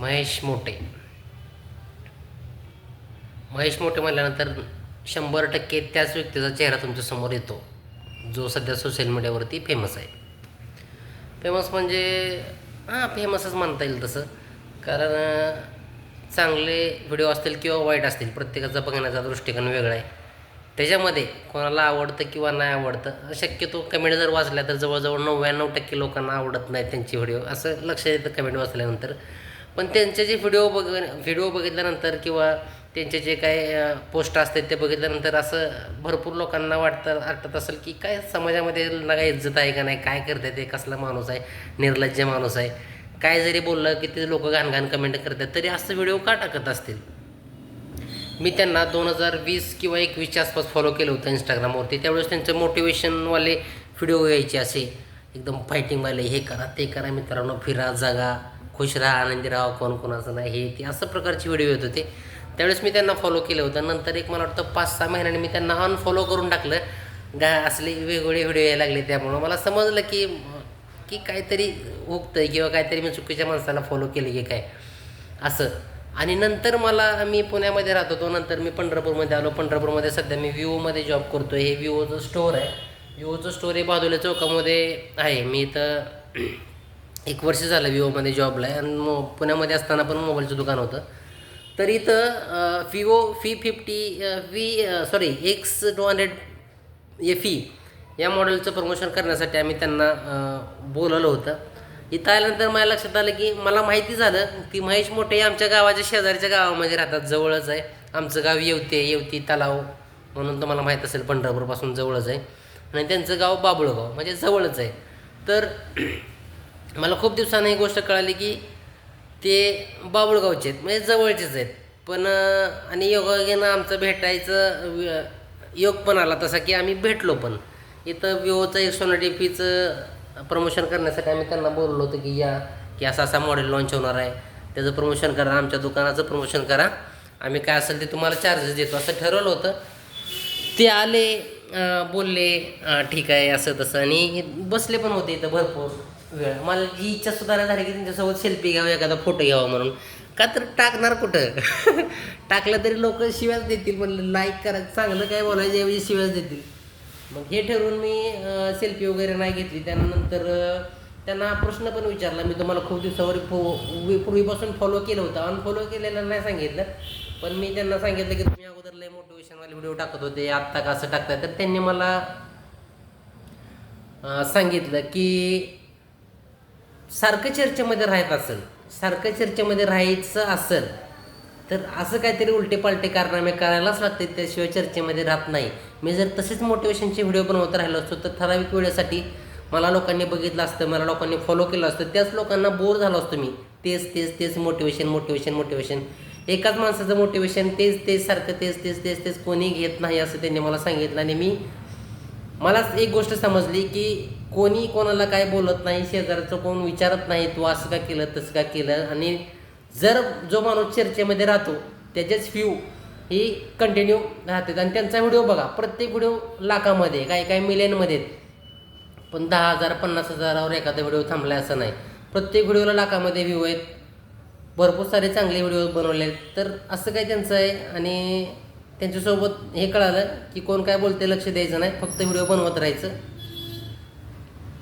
महेश मोठे महेश मोठे म्हटल्यानंतर शंभर टक्के त्याच व्यक्तीचा चेहरा तुमच्यासमोर येतो जो सध्या सोशल मीडियावरती फेमस आहे. फेमस म्हणजे हां फेमसच म्हणता येईल तसं. कारण चांगले व्हिडिओ असतील किंवा वाईट असतील प्रत्येकाचा बघण्याचा दृष्टिकोन वेगळा आहे. त्याच्यामध्ये कोणाला आवडतं किंवा नाही आवडतं शक्यतो कमेंट जर वाचल्या तर जवळजवळ नव्याण्णव टक्के लोकांना आवडत नाही त्यांचे व्हिडिओ असं लक्षात येतं कमेंट वाचल्यानंतर. पण त्यांचे जे व्हिडिओ बघ व्हिडिओ बघितल्यानंतर किंवा त्यांचे जे काय पोस्ट असतात ते बघितल्यानंतर असं भरपूर लोकांना वाटतं वाटत असेल की काय समाजामध्ये ना काय इज्जत आहे का नाही काय करतात ते कसला माणूस आहे निर्लज्ज माणूस आहे. काय जरी बोललं की ते लोक घाणघाण कमेंट करतात तरी असं व्हिडिओ का टाकत असतील? मी त्यांना दोन हजार वीस किंवा एकवीसच्या आसपास फॉलो केलं होतं इंस्टाग्रामवरती त्यावेळेस त्यांचे मोटिवेशनवाले व्हिडिओ यायचे असे. एकदम फायटिंगवाले हे करा ते करा मित्रांनो फिरा जगा. खुश राहा आनंदी राहा कोण कोणाचं नाही हे ते असं प्रकारचे व्हिडिओ येत होते. त्यावेळेस मी त्यांना फॉलो केलं होतं. नंतर एक मला वाटतं पाच सहा महिन्यांनी मी त्यांना अनफॉलो करून टाकलं. गा असले वेगवेगळे व्हिडिओ यायला लागले त्यामुळं. मला समजलं की की काहीतरी उगतं किंवा काहीतरी मी चुकीच्या माणसाला फॉलो केलं की काय. असं. आणि नंतर मला मी पुण्यामध्ये राहत होतो. नंतर मी पंढरपूरमध्ये आलो. पंढरपूरमध्ये सध्या मी विवोमध्ये जॉब करतो हे विवोचं स्टोअर आहे. विवोचं स्टोअर हे बाजूला चौकामध्ये आहे. मी इथं एक वर्ष झालं विवोमध्ये जॉबला आहे. आणि मो पुण्यामध्ये असताना पण मोबाईलचं दुकान होतं. तर इथं Vivo V fifty V sorry X two hundred F E या मॉडेलचं प्रमोशन करण्यासाठी आम्ही त्यांना बोलवलं होतं. इथं आल्यानंतर मला लक्षात आलं की मला माहिती झालं की महेश मोठे आमच्या गावाच्या शेजारच्या गावामध्ये राहतात जवळच आहे. आमचं गाव येवते येवती तलाव म्हणून तुम्हाला माहीत असेल पंढरपूरपासून जवळच आहे. आणि त्यांचं गाव बाबुळगाव म्हणजे जवळच आहे. तर मला खूप दिवसानं ही गोष्ट कळाली की ते बाबुळगावचे आहेत म्हणजे जवळचेच आहेत. पण आणि योगायोगानं आमचं भेटायचं योग पण आला तसा की आम्ही भेटलो पण. इथं विवोचं एक सोनाटी फीचं प्रमोशन करण्यासाठी आम्ही त्यांना बोललो होतो की या की असा असा मॉडेल लॉन्च होणार आहे. त्याचं प्रमोशन करा आमच्या दुकानाचं प्रमोशन करा. आम्ही काय असेल ते तुम्हाला चार्जेस देतो. असं ठरवलं होतं. ते आले बोलले ठीक आहे असं तसं. आणि बसले पण होते इथं भरपूर. वेळ. मला जी इच्छा सुधारणा झाली की त्यांच्यासोबत सेल्फी घ्यावा एखादा फोटो घ्यावा म्हणून. का तर टाकणार कुठं? टाकलं तरी लोक शिव्याच देतील म्हणलं लाईक करा चांगलं काय बोलायचं ऐवजी शिव्याच देतील. मग हे ठरवून मी सेल्फी वगैरे नाही घेतली. त्यानंतर त्यांना प्रश्न पण विचारला. मी तुम्हाला खूप दिवसावर फो पूर्वीपासून फॉलो केलं होतं. अनफॉलो केलेलं नाही सांगितलं. पण मी त्यांना सांगितलं की तुम्ही अगोदर लय मोटिवेशनवाले व्हिडिओ टाकत होते. आत्ता का असं टाकताय? तर त्यांनी मला सांगितलं की सारखं चर्चेमध्ये राहत असेल सारखं चर्चेमध्ये राहायचं असेल तर असं काहीतरी उलटे पालटे कारनामे करायलाच लागते त्याशिवाय चर्चेमध्ये राहत नाही. मी जर तसेच मोटिवेशनचे व्हिडिओ बनवत राहिलो असतो तर ठराविक वेळेसाठी मला लोकांनी बघितलं असतं मला लोकांनी फॉलो केलं असतं त्याच लोकांना बोर झालो असतो मी. तेच तेच तेच मोटिवेशन मोटिवेशन मोटिवेशन एकाच माणसाचं मोटिवेशन तेच तेच सारखं तेच तेच तेच तेच कोणी घेत नाही असं त्यांनी मला सांगितलं. आणि मी मलाच एक गोष्ट समजली की कोणी कोणाला काय बोलत नाही शेजारचं कोण विचारत नाही तू असं का केलं तसं का केलं आणि जर जो माणूस चर्चेमध्ये राहतो त्याचेच व्ह्यू ही कंटिन्यू राहतात आणि त्यांचा व्हिडिओ बघा प्रत्येक व्हिडिओ लाखामध्ये काही काही मिलियनमध्ये आहेत. पण दहा हजार पन्नास हजारावर एखादा व्हिडिओ थांबला असं नाही. प्रत्येक व्हिडिओला लाखामध्ये व्ह्यू आहेत. भरपूर सारे चांगले व्हिडिओ बनवले आहेत. तर असं काही त्यांचं आहे. आणि त्यांच्यासोबत हे कळालं की कोण काय बोलते लक्ष द्यायचं नाही. फक्त व्हिडिओ बनवत राहायचं.